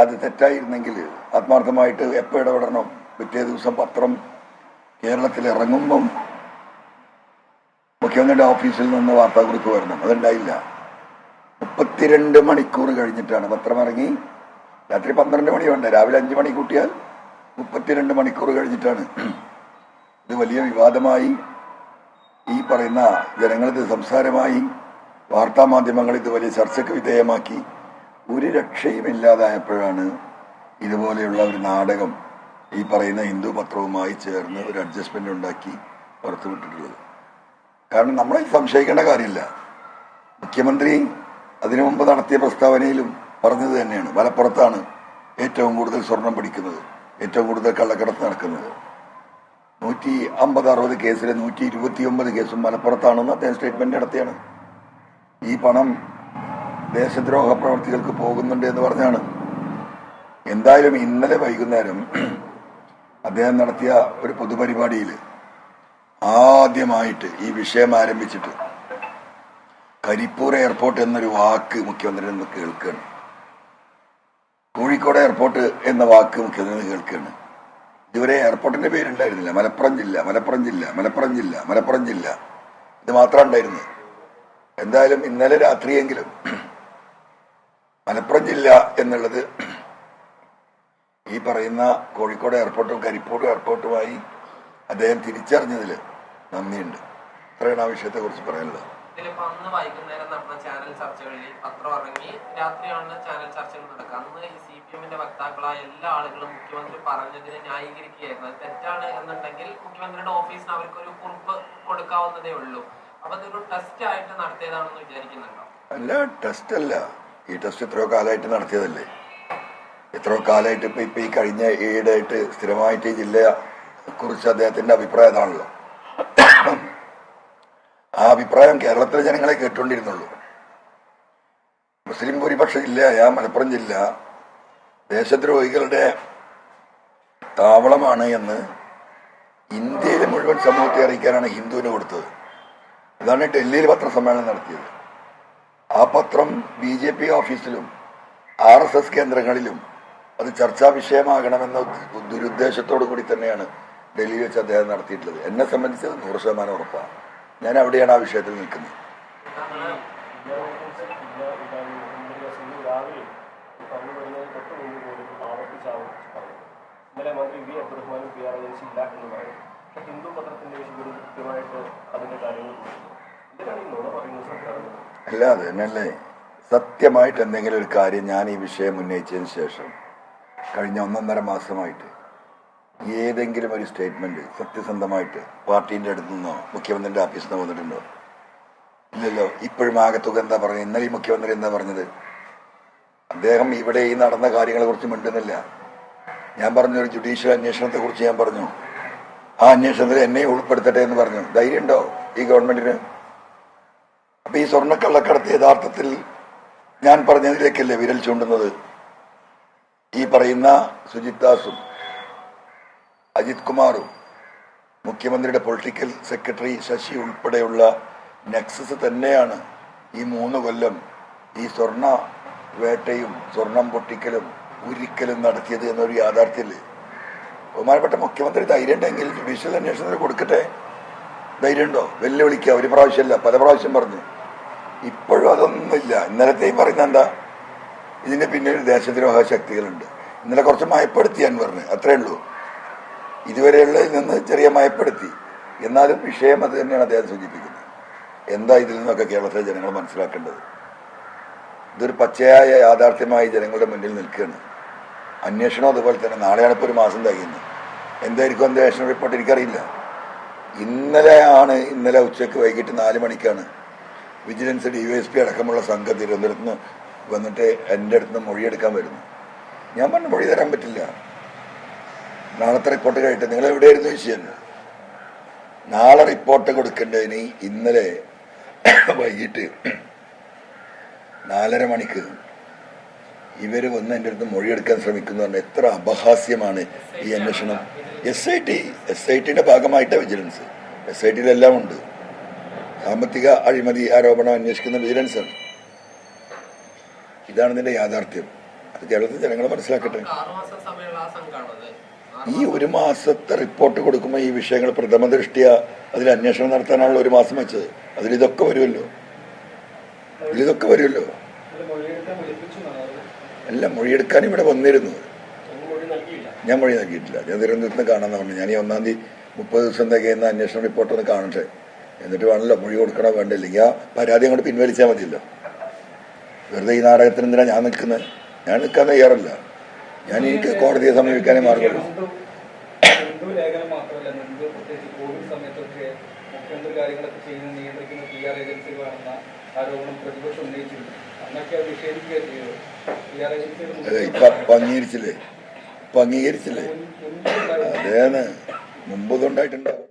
അത് തെറ്റായിരുന്നെങ്കിൽ ആത്മാർത്ഥമായിട്ട് എപ്പോൾ ഇടപെടണം? പിറ്റേ ദിവസം പത്രം കേരളത്തിൽ ഇറങ്ങുമ്പം മുഖ്യമന്ത്രിയുടെ ഓഫീസിൽ നിന്ന് വാർത്താക്കുറിപ്പ് വരണം. അതുണ്ടായില്ല. മുപ്പത്തിരണ്ട് മണിക്കൂർ കഴിഞ്ഞിട്ടാണ് പത്രം ഇറങ്ങി. രാത്രി പന്ത്രണ്ട് മണി വേണ്ട. രാവിലെ അഞ്ച് മണി കൂട്ടിയാൽ മുപ്പത്തിരണ്ട് മണിക്കൂർ കഴിഞ്ഞിട്ടാണ്. ഇത് വലിയ വിവാദമായി. ഈ പറയുന്ന ജനങ്ങളിത് സംസാരമായി. വാർത്താ മാധ്യമങ്ങൾ ഇത് വലിയ ചർച്ചയ്ക്ക് വിധേയമാക്കി. ഒരു രക്ഷയും ഇല്ലാതായപ്പോഴാണ് ഇതുപോലെയുള്ള ഒരു നാടകം ഈ പറയുന്ന ഹിന്ദു പത്രവുമായി ചേർന്ന് ഒരു അഡ്ജസ്റ്റ്മെന്റ് ഉണ്ടാക്കി പുറത്തുവിട്ടിട്ടുള്ളത് കാരണം നമ്മളെ സംശയിക്കേണ്ട കാര്യമില്ല. മുഖ്യമന്ത്രി അതിനു മുമ്പ് നടത്തിയ പ്രസ്താവനയിലും പറഞ്ഞത് തന്നെയാണ്. മലപ്പുറത്താണ് ഏറ്റവും കൂടുതൽ സ്വർണം പിടിക്കുന്നത് ഏറ്റവും കൂടുതൽ കള്ളക്കടത്ത് നടക്കുന്നത്. നൂറ്റി അമ്പത് അറുപത് കേസിലെ നൂറ്റി ഇരുപത്തി ഒമ്പത് കേസും മലപ്പുറത്താണെന്ന് അദ്ദേഹം സ്റ്റേറ്റ്മെന്റ് നടത്തിയാണ്. ഈ പണം ദേശദ്രോഹ പ്രവർത്തികൾക്ക് പോകുന്നുണ്ട് എന്ന് പറഞ്ഞാണ്. എന്തായാലും ഇന്നലെ വൈകുന്നേരം അദ്ദേഹം നടത്തിയ ഒരു പൊതുപരിപാടിയിൽ ആദ്യമായിട്ട് ഈ വിഷയം ആരംഭിച്ചിട്ട് കരിപ്പൂർ എയർപോർട്ട് എന്നൊരു വാക്ക് മുഖ്യമന്ത്രി നിന്ന് കേൾക്കുകയാണ്. കോഴിക്കോട് എയർപോർട്ട് എന്ന വാക്ക് മുഖ്യമന്ത്രി നിന്ന് കേൾക്കുകയാണ്. ഇതുവരെ എയർപോർട്ടിന്റെ പേരുണ്ടായിരുന്നില്ല. മലപ്പുറം ജില്ല മലപ്പുറം ജില്ല മലപ്പുറം ജില്ല മലപ്പുറം ജില്ല. ഇത് മാത്രം ഉണ്ടായിരുന്നത് എന്തായാലും ഇന്നലെ രാത്രിയെങ്കിലും മലപ്പുറം ജില്ല എന്നുള്ളത് ഈ പറയുന്ന കോഴിക്കോട് എയർപോർട്ടും കരിപ്പൂർ എയർപോർട്ടുമായി അദ്ദേഹം തിരിച്ചറിഞ്ഞതിൽ നന്ദിയുണ്ട്. ഇത്രയാണ് ആ വിഷയത്തെ കുറിച്ച് പറയാനുള്ളത്. ഇതിലിപ്പോ അന്ന് വൈകുന്നേരം നടന്ന ചാനൽ ചർച്ചകളിൽ പത്രം ഇറങ്ങി രാത്രിയാണ് ചാനൽ ചർച്ചകൾ നടക്കുക. അന്ന് ഈ സി പി എമ്മിന്റെ വക്താക്കളായ എല്ലാ ആളുകളും മുഖ്യമന്ത്രി പറഞ്ഞതിനെ ന്യായീകരിക്കുകയായിരുന്നു. അത് തെറ്റാണ് എന്നുണ്ടെങ്കിൽ മുഖ്യമന്ത്രിയുടെ ഓഫീസിന് അവർക്കൊരു കുറിപ്പ് കൊടുക്കാവുന്നതേ ഉള്ളൂ. അപ്പൊ അതൊരു ടെസ്റ്റ് ആയിട്ട് നടത്തിയതാണെന്ന് വിചാരിക്കുന്നുണ്ടോ? അല്ല ടെസ്റ്റ് അല്ല. ഈ ടെസ്റ്റ് എത്രയോ കാലമായിട്ട് നടത്തിയതല്ലേ? എത്രയോ കാലമായിട്ട് ഇപ്പം ഇപ്പം ഈ കഴിഞ്ഞ ഈടായിട്ട് സ്ഥിരമായിട്ട് ഈ ജില്ലയെ കുറിച്ച് അദ്ദേഹത്തിന്റെ അഭിപ്രായം അതാണല്ലോ ആ അഭിപ്രായം കേരളത്തിലെ ജനങ്ങളെ കേട്ടുകൊണ്ടിരുന്നുള്ളൂ. മുസ്ലിം ഭൂരിപക്ഷ ജില്ലയായ മലപ്പുറം ജില്ല ദേശദ്രോഹികളുടെ താവളമാണ് എന്ന് ഇന്ത്യയിലെ മുഴുവൻ സമൂഹത്തെ അറിയിക്കാനാണ് ഹിന്ദുവിന് കൊടുത്തത്. ഇതാണ് ഡൽഹിയിൽ പത്രസമ്മേളനം നടത്തിയത്. ആ പത്രം ബി ജെ പി ഓഫീസിലും ആർ എസ് എസ് കേന്ദ്രങ്ങളിലും അത് ചർച്ചാ വിഷയമാകണമെന്ന ദുരുദ്ദേശത്തോടു കൂടി തന്നെയാണ് ഡൽഹിയിൽ വെച്ച് അദ്ദേഹം നടത്തിയിട്ടുള്ളത്. എന്നെ സംബന്ധിച്ച് നൂറ് ശതമാനം ഉറപ്പാണ്. ഞാൻ അവിടെയാണ് ആ വിഷയത്തിൽ നിൽക്കുന്നത്. മന്ത്രി വി ഇല്ല എന്ന് ഹിന്ദു പത്രത്തിന്റെ കൃത്യമായിട്ട് അതിന്റെ കാര്യങ്ങൾ അല്ല? അത് തന്നെയല്ലേ സത്യമായിട്ട് എന്തെങ്കിലും ഒരു കാര്യം ഞാൻ ഈ വിഷയം ഉന്നയിച്ചതിന് ശേഷം കഴിഞ്ഞ ഒന്നൊന്നര മാസമായിട്ട് ഏതെങ്കിലും ഒരു സ്റ്റേറ്റ്മെന്റ് സത്യസന്ധമായിട്ട് പാർട്ടീന്റെ അടുത്തു നിന്നോ മുഖ്യമന്ത്രിയുടെ ഓഫീസിൽ നിന്ന് വന്നിട്ടുണ്ടോ? ഇല്ലല്ലോ. ഇപ്പോഴും ആകത്തുക എന്താ പറഞ്ഞത് ഇന്നലെ ഈ മുഖ്യമന്ത്രി എന്താ പറഞ്ഞത്? അദ്ദേഹം ഇവിടെ ഈ നടന്ന കാര്യങ്ങളെ കുറിച്ച് മിണ്ടുന്നില്ല. ഞാൻ പറഞ്ഞു ഒരു ജുഡീഷ്യൽ അന്വേഷണത്തെ കുറിച്ച് ഞാൻ പറഞ്ഞു. ആ അന്വേഷണത്തിൽ എന്നെ ഉൾപ്പെടുത്തട്ടെ എന്ന് പറഞ്ഞു. ധൈര്യമുണ്ടോ ഈ ഗവൺമെന്റിന്? അപ്പൊ ഈ സ്വർണക്കള്ളക്കടത്ത് യഥാർത്ഥത്തിൽ ഞാൻ പറഞ്ഞതിലേക്കല്ലേ വിരൽ ചൂണ്ടുന്നത്? ഈ പറയുന്ന സുജിത് ദാസും അജിത് കുമാറും മുഖ്യമന്ത്രിയുടെ പൊളിറ്റിക്കൽ സെക്രട്ടറി ശശി ഉൾപ്പെടെയുള്ള നെക്സസ് തന്നെയാണ് ഈ മൂന്ന് കൊല്ലം ഈ സ്വർണ വേട്ടയും സ്വർണം പൊട്ടിക്കലും ഉരിക്കലും നടത്തിയത് എന്നൊരു യാഥാർത്ഥ്യല്ലേ? ബഹുമാനപ്പെട്ട മുഖ്യമന്ത്രി ധൈര്യം ഉണ്ടെങ്കിൽ ജുഡീഷ്യൽ അന്വേഷണത്തിന് കൊടുക്കട്ടെ. ധൈര്യമുണ്ടോ? വെല്ലുവിളിക്കുക ഒരു പ്രാവശ്യമല്ല. പല പ്രാവശ്യം പറഞ്ഞു. ഇപ്പോഴും അതൊന്നുമില്ല. ഇന്നലത്തെയും പറയുന്ന എന്താ? ഇതിന്റെ പിന്നിൽ ദേശദ്രോഹ ശക്തികളുണ്ട്. ഇന്നലെ കുറച്ച് മയപ്പെടുത്തി ഞാൻ പറഞ്ഞു. അത്രേ ഉള്ളൂ. ഇതുവരെയുള്ള നിന്ന് ചെറിയ മയപ്പെടുത്തി. എന്നാലും വിഷയം അത് തന്നെയാണ് അദ്ദേഹം സൂചിപ്പിക്കുന്നത്. എന്താ ഇതിൽ നിന്നൊക്കെ കേരളത്തിലെ ജനങ്ങൾ മനസ്സിലാക്കേണ്ടത്? ഇതൊരു പച്ചയായ യാഥാർത്ഥ്യമായി ജനങ്ങളുടെ മുന്നിൽ നിൽക്കുകയാണ്. അന്വേഷണം അതുപോലെ തന്നെ നാളെയാണ് ഇപ്പോൾ ഒരു മാസം തികയുന്നത്. എന്തായിരിക്കും അന്വേഷണ റിപ്പോർട്ട് എനിക്കറിയില്ല. ഇന്നലെയാണ് ഇന്നലെ ഉച്ചയ്ക്ക് വൈകിട്ട് നാല് മണിക്കാണ് vigilance D Y S P അടക്കമുള്ള സംഘം തിരുവനന്തപുരത്ത് നിന്ന് വന്നിട്ട് എന്റെ അടുത്ത് നിന്ന് മൊഴിയെടുക്കാൻ വരുന്നു. ഞാൻ പറഞ്ഞു മൊഴി തരാൻ പറ്റില്ല. നാളത്തെ റിപ്പോർട്ട് കഴിട്ട് നിങ്ങൾ എവിടെയായിരുന്നു വിഷയം നാളെ റിപ്പോർട്ട് കൊടുക്കേണ്ടതിന് ഇന്നലെ വൈകിട്ട് നാലര മണിക്ക് ഇവർ വന്ന് എന്റെ അടുത്ത് മൊഴിയെടുക്കാൻ ശ്രമിക്കുന്നു പറഞ്ഞാൽ എത്ര അപഹാസ്യമാണ് ഈ അന്വേഷണം. S I T S I ടിയുടെ ഭാഗമായിട്ടാണ് വിജിലൻസ് എസ് ഐ ടിയിലെല്ലാം ഉണ്ട്. സാമ്പത്തിക അഴിമതി ആരോപണം അന്വേഷിക്കുന്ന വിജിലൻസ്. ആണ് ഇതാണ് ഇതിന്റെ യാഥാർത്ഥ്യം. അത് കേരളത്തിൽ ജനങ്ങൾ മനസ്സിലാക്കട്ടെ. ഈ ഒരു മാസത്തെ റിപ്പോർട്ട് കൊടുക്കുമ്പോൾ ഈ വിഷയങ്ങൾ പ്രഥമ ദൃഷ്ടിയ അതിൽ അന്വേഷണം നടത്താനുള്ള ഒരു മാസം വെച്ചത്. അതിലിതൊക്കെ വരുമല്ലോ. ഇതിലിതൊക്കെ വരുമല്ലോ. അല്ല മൊഴിയെടുക്കാൻ ഇവിടെ വന്നിരുന്നു. ഞാൻ മൊഴി നൽകിയിട്ടില്ല. ഞാൻ തിരുവനന്തപുരത്ത് കാണാൻ പറഞ്ഞു. ഞാൻ ഈ ഒന്നാം തീയതി മുപ്പത് ദിവസം തികയുന്ന അന്വേഷണ റിപ്പോർട്ട് ഒന്ന് കാണട്ടെ. എന്നിട്ട് വേണമല്ലോ മൊഴി കൊടുക്കണോ വേണ്ടില്ലെങ്കിൽ ആ പരാതി അങ്ങോട്ട് പിൻവലിച്ചാൽ മതിയല്ലോ. വെറുതെ ഈ നാടകത്തിന് എന്തിനാ ഞാൻ നിൽക്കുന്നത് ഞാൻ നിൽക്കാൻ തയ്യാറല്ല. ഞാൻ എനിക്ക് കോടതിയെ സമീപിക്കാനേ മാർഗമുള്ളൂ. അത് ഇപ്പൊ അംഗീകരിച്ചില്ലേ ഇപ്പൊ അംഗീകരിച്ചില്ലേ? അതേന്ന് മുമ്പ് ഇതുണ്ടായിട്ടുണ്ടാവും.